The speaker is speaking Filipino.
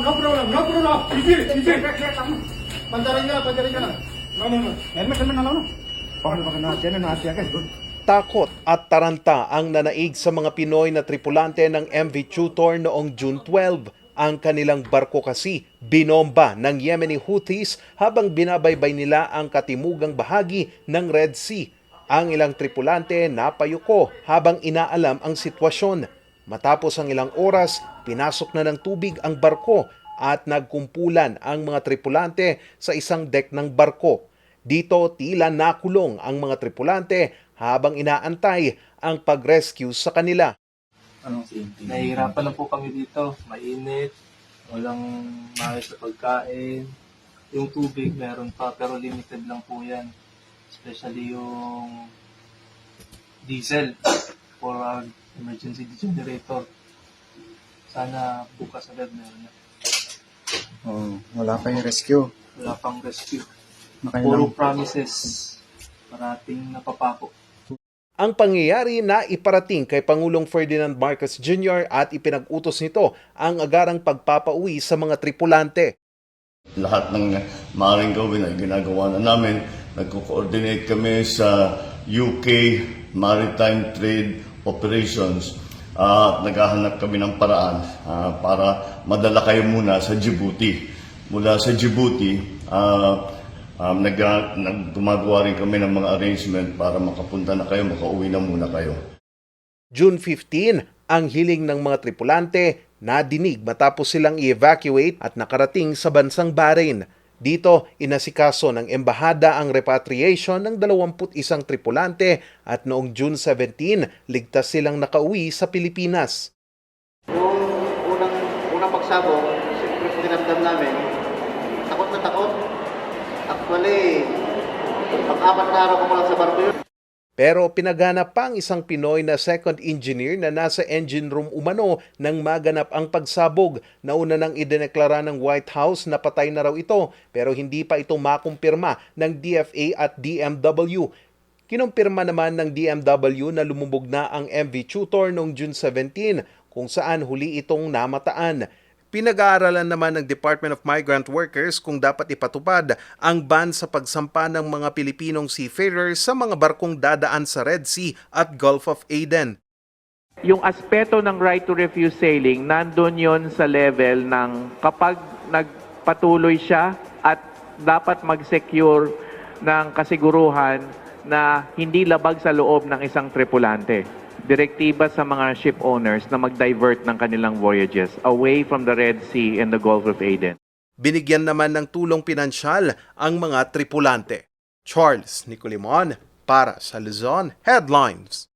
problem, no problem, no problem. Easy, easy. Pantarin ka lang, pantarin ka lang. No, no, no. Helmet, helmet na lang, no? Paano ba ka natin na natin agad? Takot at taranta ang nanaig sa mga Pinoy na tripulante ng MV Tutor noong June 12. Ang kanilang barko kasi binomba ng Yemeni Houthis habang binabaybay nila ang katimugang bahagi ng Red Sea. Ang ilang tripulante napayuko habang inaalam ang sitwasyon. Matapos ang ilang oras, pinasok na ng tubig ang barko at nagkumpulan ang mga tripulante sa isang deck ng barko. Dito tila nakulong ang mga tripulante habang inaantay ang pag-rescue sa kanila. Anong Nahihirapan na po kami dito. Mainit, walang maayos sa pagkain. Yung tubig meron pa, pero limited lang po yan. Especially yung diesel for our emergency generator. Sana bukas agad meron na. Oh, wala pa yung rescue. Wala pang rescue. Nakailang, Puro promises. Parating napapako. Ang pangyayari na iparating kay Pangulong Ferdinand Marcos Jr. at ipinag-utos nito ang agarang pagpapauwi sa mga tripulante. Lahat ng maaaring gawin ay ginagawa na namin. Nagko-coordinate kami sa UK Maritime Trade Operations at naghahanap kami ng paraan ah, para madala kayo muna sa Djibouti. Mula sa Djibouti, ah, um, nag, nag, gumagawa rin kami ng mga arrangement para makapunta na kayo, makauwi na muna kayo. June 15, ang hiling ng mga tripulante nadinig matapos silang i-evacuate at nakarating sa bansang Bahrain. Dito, inasikaso ng embahada ang repatriation ng 21 tripulante at noong June 17, ligtas silang nakauwi sa Pilipinas. Yung unang, unang pagsabog, siyempre tinamdam namin, takot na takot. Actually, pang-apat na araw ko lang sa barko yun. Pero pinaghanap pa ang isang Pinoy na second engineer na nasa engine room umano nang maganap ang pagsabog. Nauna nang idineklara ng White House na patay na raw ito pero hindi pa ito makumpirma ng DFA at DMW. Kinumpirma naman ng DMW na lumubog na ang MV Tutor noong June 17 kung saan huli itong namataan. Pinag-aaralan naman ng Department of Migrant Workers kung dapat ipatupad ang ban sa pagsampa ng mga Pilipinong seafarers sa mga barkong dadaan sa Red Sea at Gulf of Aden. yung aspeto ng right to refuse sailing, nandun yon sa level ng kapag nagpatuloy siya at dapat mag-secure ng kasiguruhan na hindi labag sa loob ng isang tripulante. Direktiba sa mga ship owners na mag-divert ng kanilang voyages away from the Red Sea and the Gulf of Aden. Binigyan naman ng tulong pinansyal ang mga tripulante. Charles Nicolimon para sa Luzon Headlines.